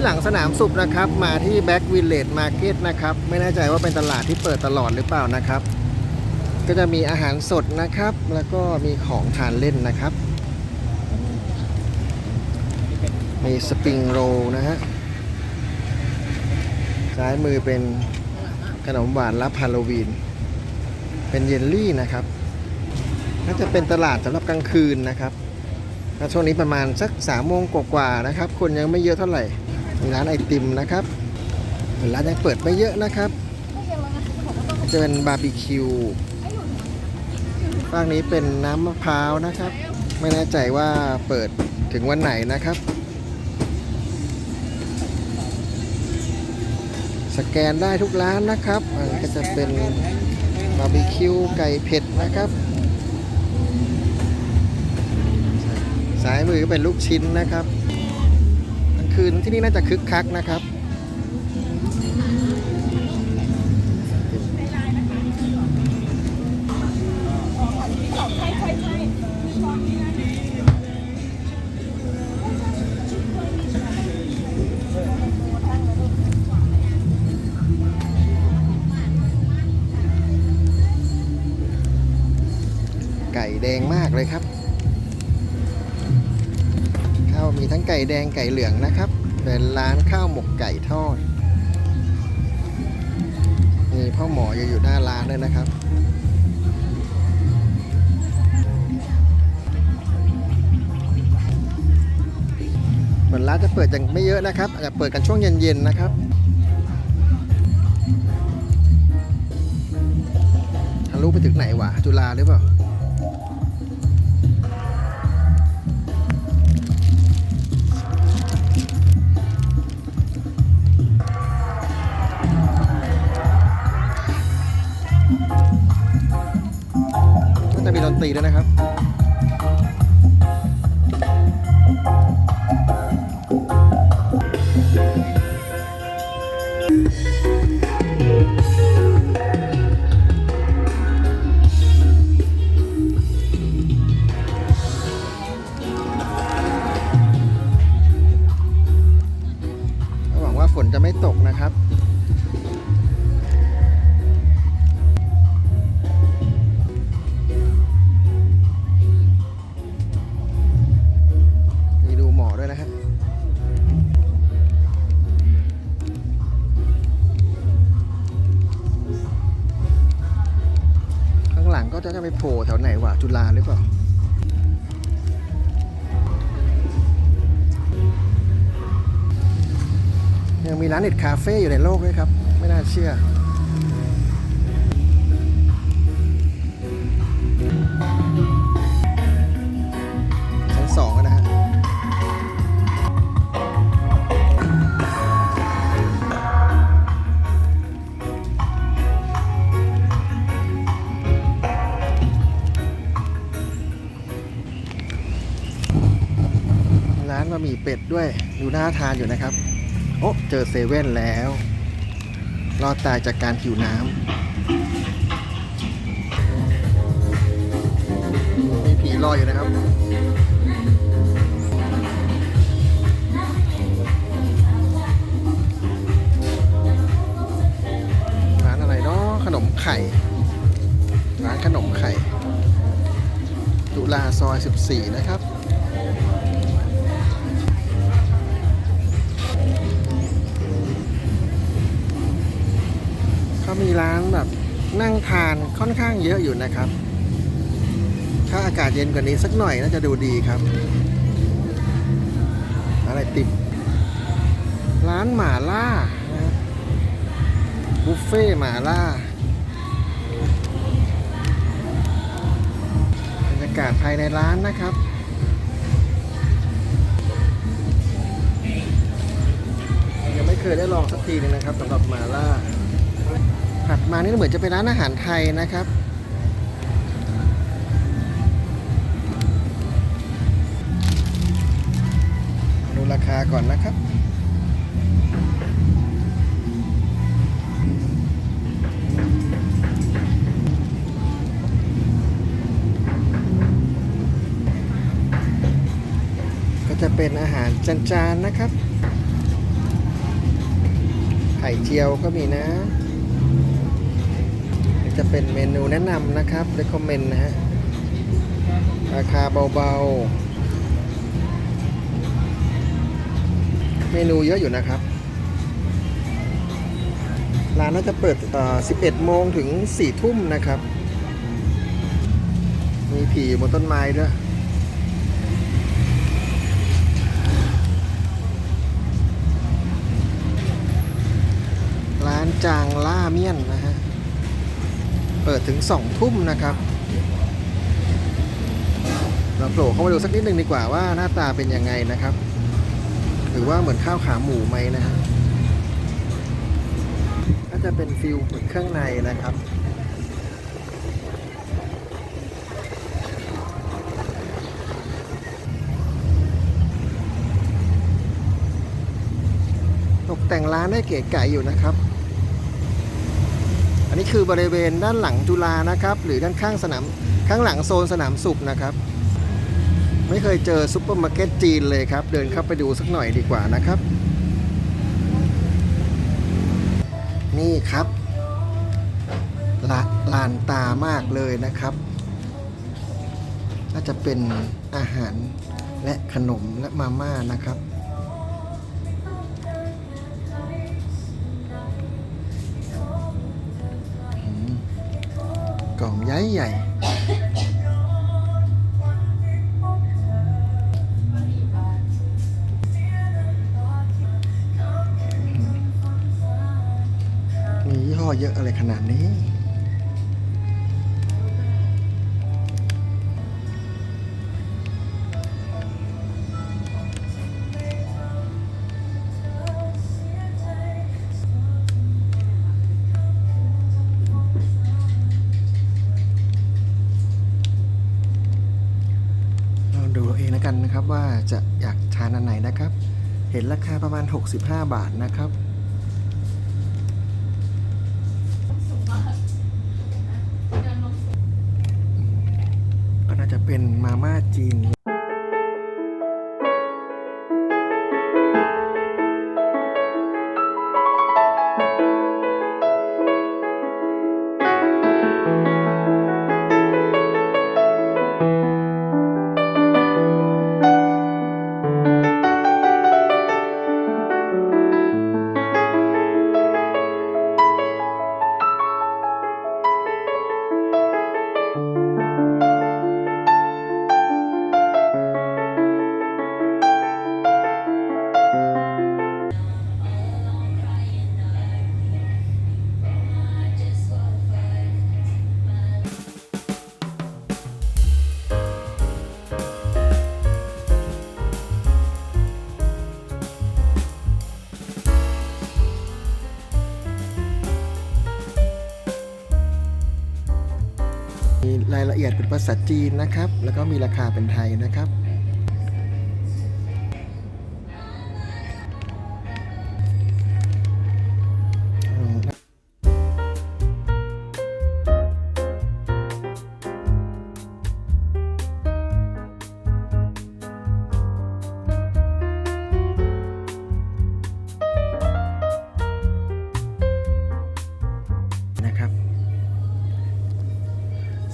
ที่หลังสนามสุบนะครับ มาที่แบ็กวิลเลจมาร์เก็ตนะครับ ไม่แน่ใจว่าเป็นตลาดที่เปิดตลอดหรือเปล่านะครับ ก็จะมีอาหารสดนะครับ แล้วก็มีของทานเล่นนะครับ มีสปริงโรลนะฮะซ้ายมือเป็นขนมหวานรับฮาโลวีน เป็นเยลลี่นะครับน่าจะเป็นตลาดสำหรับกลางคืนนะครับช่วงนี้ประมาณสักสามโมงกว่าๆนะครับ คนยังไม่เยอะเท่าไหร่ มีร้านไอติมนะครับร้านยังเปิดไม่เยอะนะครับจะเป็นบาร์บีคิวฝั่งนี้เป็นน้ำมะพร้าวนะครับ ไม่แน่ใจว่าเปิดถึงวันไหนนะครับ สแกนได้ทุกร้านนะครับอันนี้ก็จะเป็นบาร์บีคิวไก่เผ็ดนะครับสายมือก็เป็นลูกชิ้นนะครับ คืนที่นี่น่าจะคึกคักนะครับไก่แดงมากเลยครับ ทั้งไก่แดงไก่เหลืองนะครับ เป็นร้านข้าวหมกไก่ทอดมีพ่อหมออยู่อยู่หน้าร้านด้วยนะครับเหมือนร้านจะเปิดยังไม่เยอะนะครับอาจจะเปิดกันช่วงเย็นๆนะครับทะลุไปถึงไหนวะจุฬาหรือเปล่า จะมีดนตรีด้วยนะครับหวังว่าฝนจะไม่ตกนะครับ มีร้านเน็ตคาเฟ่อยู่ในโลกด้วยครับ ไม่น่าเชื่อ ชั้นสองนะฮะร้านบะหมี่เป็ดด้วย ดูน่าทานอยู่นะครับ โอ้เจอเซเว่นแล้ว รอดตายจากการหิวน้ำมีผีรออยู่นะครับร้านอะไรเนาะขนมไข่ ร้านขนมไข่จุฬาซอย 14 นะครับ เขามีร้านแบบนั่งทานค่อนข้างเยอะอยู่นะครับ ถ้าอากาศเย็นกว่านี้สักหน่อยน่าจะดูดีครับ อะไรติดร้านหมาล่านะบุฟเฟ่หมาล่าบรรยากาศภายในร้านนะครับยังไม่เคยได้ลองสักทีหนึงนะครับสำหรับหมาล่า ถัดมานี่เหมือนจะเป็นร้านอาหารไทยนะครับ ดูราคาก่อนนะครับก็จะเป็นอาหารจานๆนะครับ ไข่เจียวก็มีนะ นี่จะเป็นเมนูแนะนำนะครับ recommend นะฮะ ราคาเบาๆ เมนูเยอะอยู่นะครับ ร้านน่าจะเปิดเอ่อ11 โมงถึง 4 ทุ่มนะครับ มีผีบนต้นไม้ด้วยร้านจางล่าเมี่ยนนะฮะ เปิดถึง2ทุ่มนะครับ เราโผล่เข้ามาดูสักนิดหนึ่งดีกว่าว่าหน้าตาเป็นยังไงนะครับ หรือว่าเหมือนข้าวขาหมูไหมนะฮะก็จะเป็นฟิลเหมือนเครื่องในนะครับตกแต่งร้านได้เก๋ไก๋อยู่นะครับ อันนี้คือบริเวณด้านหลังจุฬานะครับ หรือด้านข้างสนามข้างหลังโซนสนามสุขนะครับ ไม่เคยเจอซุปเปอร์มาร์เก็ตจีนเลยครับ เดินเข้าไปดูสักหน่อยดีกว่านะครับ นี่ครับละลานตามากเลยนะครับ น่าจะเป็นอาหารและขนมและมาม่านะครับ ใหญ่ใหญ่มียี่ห้อเยอะอะไรขนาดนี้ ว่าจะอยากทานอันไหนนะครับ เห็นราคาประมาณ 65 บาทนะครับ ก็น่าจะเป็นมาม่าจีน ละเอียดเป็นภาษาจีนนะครับ แล้วก็มีราคาเป็นไทยนะครับ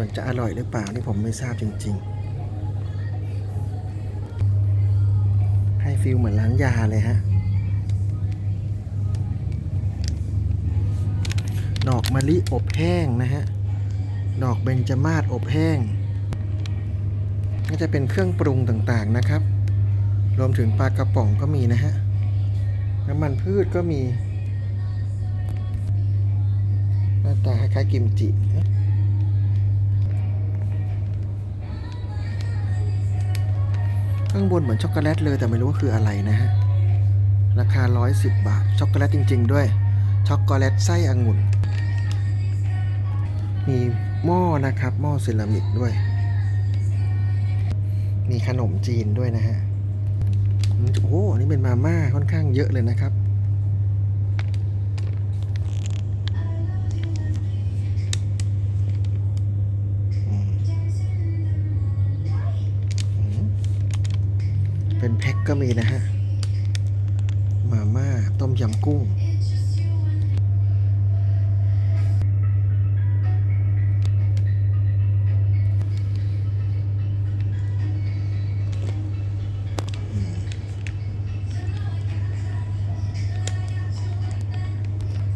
ส่วนจะอร่อยหรือเปล่านี่ผมไม่ทราบจริง ๆ ให้ฟิลเหมือนร้านยาเลยฮะดอกมะลิอบแห้งนะฮะ ดอกเบญจมาศอบแห้ง ก็จะเป็นเครื่องปรุงต่างๆนะครับ รวมถึงปลากระป๋องก็มีนะฮะ น้ำมันพืชก็มี หน้าตาคล้ายๆกิมจิ ข้างบนเหมือนช็อกโกแลตเลยแต่ไม่รู้ว่าคืออะไรนะฮะ ราคา 110 บาท ช็อกโกแลตจริง ๆ ด้วย ช็อกโกแลตไส้องุ่น มีหม้อนะครับ หม้อเซรามิกด้วย มีขนมจีนด้วยนะฮะ โอ้โหนี่เป็นมาม่าค่อนข้างเยอะเลยนะครับ เป็นแพ็กก็มีนะฮะ มาม่า ต้มยำกุ้ง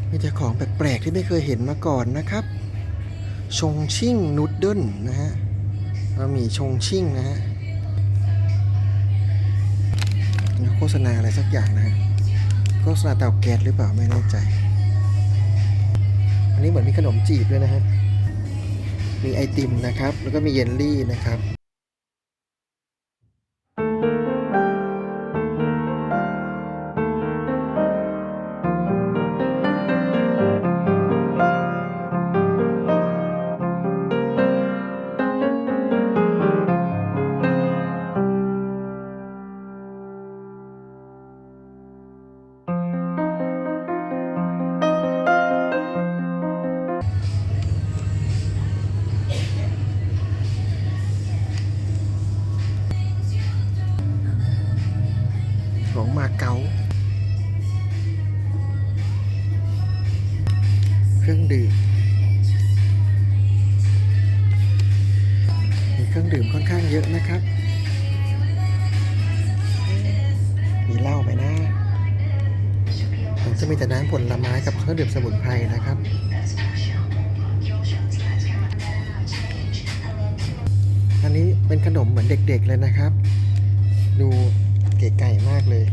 มีแต่ของแปลกๆ ที่ไม่เคยเห็นมาก่อนนะครับ ชงชิ่งนูดเดิลนะฮะเรามีชงชิ่งนะฮะ โฆษณาอะไรสักอย่างนะฮะโฆษณาเตาแก๊สหรือเปล่าไม่แน่ใจ อันนี้เหมือนมีขนมจีบด้วยนะฮะมีไอติมนะครับ แล้วก็มีเยลลี่นะครับ ของมาเก๊าเครื่องดื่มมีเครื่องดื่มค่อนข้างเยอะนะครับ มีเหล้าไหมนะมันจะมีแต่น้ำผลไม้กับเครื่องดื่มสมุนไพรนะครับอันนี้เป็นขนมเหมือนเด็กๆเลยนะครับ ดู เก๋ไก่มากเลย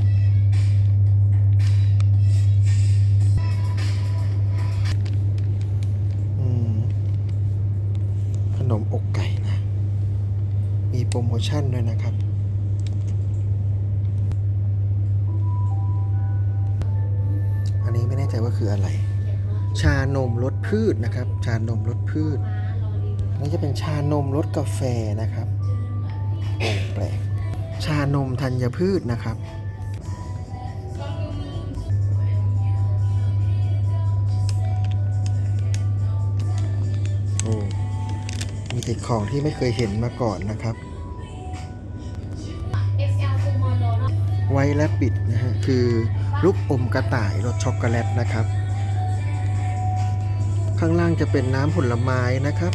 อืมขนมอกไก่นะ มีโปรโมชั่นด้วยนะครับอันนี้ไม่แน่ใจว่าคืออะไร ชานมรสพืชนะครับ ชานมรสพืชนี่จะเป็นชานมรสกาแฟนะครับแปลก ชานมธัญพืชนะครับ โอ้ มีแต่ของที่ไม่เคยเห็นมาก่อนนะครับ ไวและปิดนะฮะ คือลูกอมกระต่ายรสช็อกโกแลตนะครับ ข้างล่างจะเป็นน้ำผลไม้นะครับ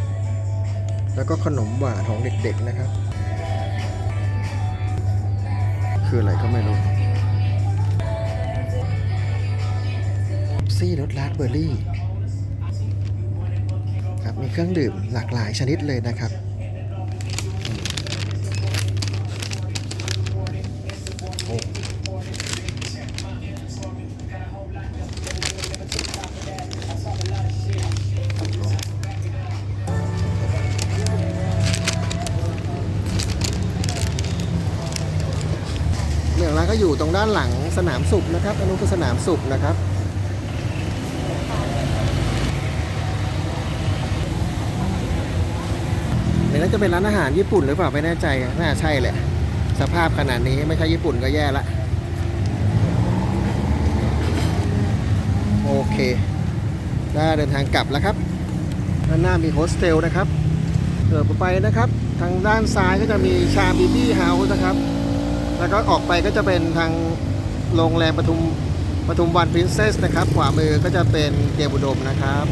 แล้วก็ขนมหวานของเด็กๆนะครับ คืออะไรก็ไม่รู้ซี่รสลาดเบอร์รี่ครับมีเครื่องดื่มหลากหลายชนิดเลยนะครับ ก็อยู่ตรงด้านหลังสนามสุขนะครับอนนู้นคือสนามสุขนะครับนี่น่าจะเป็นร้านอาหารญี่ปุ่นหรือเปล่าไม่แน่ใจน่าใช่แหละสภาพขนาดนี้ไม่ใช่ญี่ปุ่นก็แย่ละโอเคได้เดินทางกลับแล้วครับด้านหน้ามีโฮสเทลนะครับเดินไปนะครับ ทางด้านซ้ายก็จะมีชาบีบี้เฮาส์นะครับ แล้วก็ออกไปก็จะเป็นทางโรงแรมปทุมปทุมวันพรินเซสนะครับ ขวามือก็จะเป็นเกียร์บุดมนะครับ